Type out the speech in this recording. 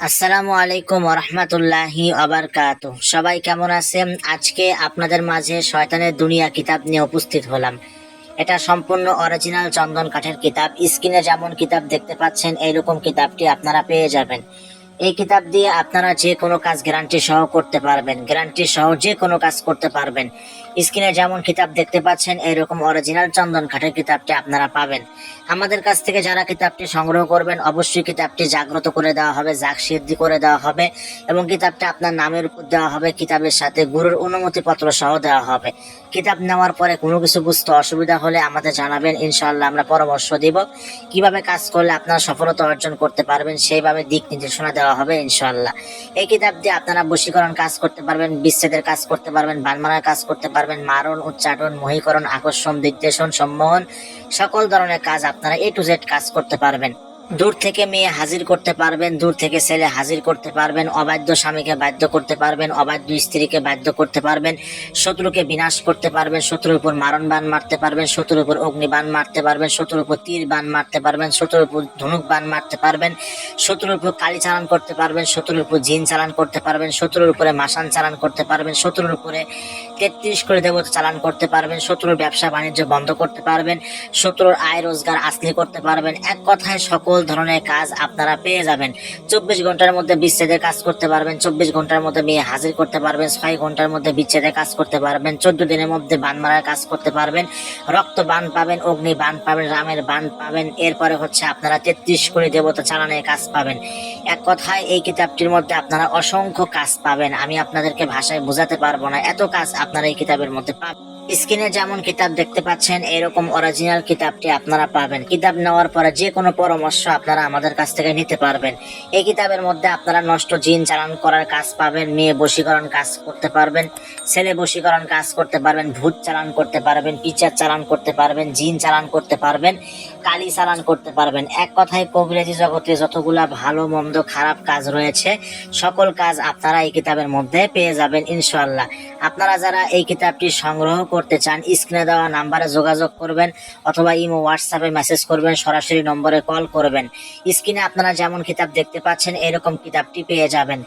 আসসালামু আলাইকুম রহমতুল্লাহি আবরকাত সবাই কেমন আছেন? আজকে আপনাদের মাঝে শয়তানের দুনিয়া কিতাব নিয়ে উপস্থিত হলাম। এটা সম্পূর্ণ অরিজিনাল চন্দন কাঠের কিতাব। স্ক্রিনে যেমন কিতাব দেখতে পাচ্ছেন, এইরকম কিতাবটি আপনারা পেয়ে যাবেন। এই কিতাব দিয়ে আপনারা যে কোনো কাজ গ্যারান্টি সহ করতে পারবেন। গ্যারান্টি সহ যে কোনো কাজ করতে পারবেন। স্ক্রিনে যেমন কিতাব দেখতে পাচ্ছেন, এরকম অরিজিনাল চন্দন কাঠের কিতাবটি আপনারা পাবেন। আমাদের কাছ থেকে যারা কিতাবটি সংগ্রহ করবেন, অবশ্যই কিতাবটি জাগ্রত করে দেওয়া হবে, জাগ সিদ্ধি করে দেওয়া হবে এবং কিতাবটা আপনার নামের উপর দেওয়া হবে, কিতাবের সাথে গুরুর অনুমতি পত্র সহ দেওয়া হবে। কিতাব নেওয়ার পরে কোনো কিছু বুঝতে অসুবিধা হলে আমাদের জানাবেন, ইনশাআল্লাহ আমরা পরামর্শ দিব। কীভাবে কাজ করলে আপনারা সফলতা অর্জন করতে পারবেন, সেইভাবে দিক নির্দেশনা দেওয়া হবে ইনশাল্লাহ এই কিতাব দিয়ে আপনারা বশীকরণ কাজ করতে পারবেন, বিচ্ছেদের কাজ করতে পারবেন বানমারার কাজ করতে পারবেন, মারণ উচ্চাটন মহীকরণ, আকর্ষণ দিগ্দেশন সম্মোহন, সকল ধরনের কাজ আপনারা এ টু জেড কাজ করতে পারবেন। দূর থেকে মেয়ে হাজির করতে পারবেন, দূর থেকে ছেলে হাজির করতে পারবেন, অবাধ্য স্বামীকে বাধ্য করতে পারবেন, অবাধ্য স্ত্রীকে বাধ্য করতে পারবেন, শত্রুকে বিনাশ করতে পারবেন, শত্রুর উপর মারণ বান মারতে পারবেন, শত্রুর উপর অগ্নিবান মারতে পারবেন, শত্রুর উপর তীর বান মারতে পারবেন, শত্রুর উপর ধনুক বান মারতে পারবেন, শত্রুর উপর কালি চালান করতে পারবেন, শত্রুর উপর জিন চালান করতে পারবেন, শত্রুর উপরে মাসান চালান করতে পারবেন, শত্রুর উপরে তেত্রিশ করে দেবতা চালান করতে পারবেন, শত্রুর ব্যবসা বাণিজ্য বন্ধ করতে পারবেন, শত্রুর আয় রোজগার আসলি করতে পারবেন। এক কথায় সকল ধরনের কাজ আপনারা পেয়ে যাবেন। চব্বিশ ঘণ্টার মধ্যে বিচ্ছেদের কাজ করতে পারবেন, চব্বিশ ঘণ্টার মধ্যে মেয়ে হাজির করতে পারবেন, ছয় ঘণ্টার মধ্যে বিচ্ছেদের কাজ করতে পারবেন, চোদ্দ দিনের মধ্যে বান মারার কাজ করতে পারবেন, রক্ত বান পাবেন, অগ্নি বান পাবেন, রামের বান পাবেন, এরপরে হচ্ছে আপনারা তেত্রিশ কোটি দেবতা চালানের কাজ পাবেন। এক কথায় এই কিতাবটির মধ্যে আপনারা অসংখ্য কাজ পাবেন। আমি আপনাদেরকে ভাষায় বোঝাতে পারব না। এত কাজ আপনারা এই কিতাবের মধ্যে পাবেন। স্ক্রিনে যেমন কিতাব দেখতে পাচ্ছেন, এরকম অরিজিনাল কিতাবটি আপনারা পাবেন। কিতাব নেওয়ার পরে যে কোনো পরামর্শ আপনারা আমাদের কাছ থেকে নিতে পারবেন। এই কিতাবের মধ্যে আপনারা নষ্ট জিন চালান করার কাজ পাবেন, মেয়ে বশীকরণ কাজ করতে পারবেন, ছেলে বশীকরণ কাজ করতে পারবেন, ভূত চালান করতে পারবেন, পিচার চালান করতে পারবেন, জিন চালান করতে পারবেন, কালি চালান করতে পারবেন। এক কথায় কবিরাজি জগতে যতগুলা ভালো, মন্দ, খারাপ কাজ রয়েছে, সকল কাজ আপনারা এই কিতাবের মধ্যে পেয়ে যাবেন ইনশাল্লাহ আপনারা যারা এই কিতাবটি সংগ্রহ করতে চান, স্ক্রিনে দেওয়া নাম্বারে যোগাযোগ করবেন অথবা ইমো হোয়াটসঅ্যাপে মেসেজ করবেন, সরাসরি নম্বরে কল করবেন। স্ক্রিনে আপনারা যেমন কিতাব দেখতে পাচ্ছেন, এরকম কিতাবটি পেয়ে যাবেন।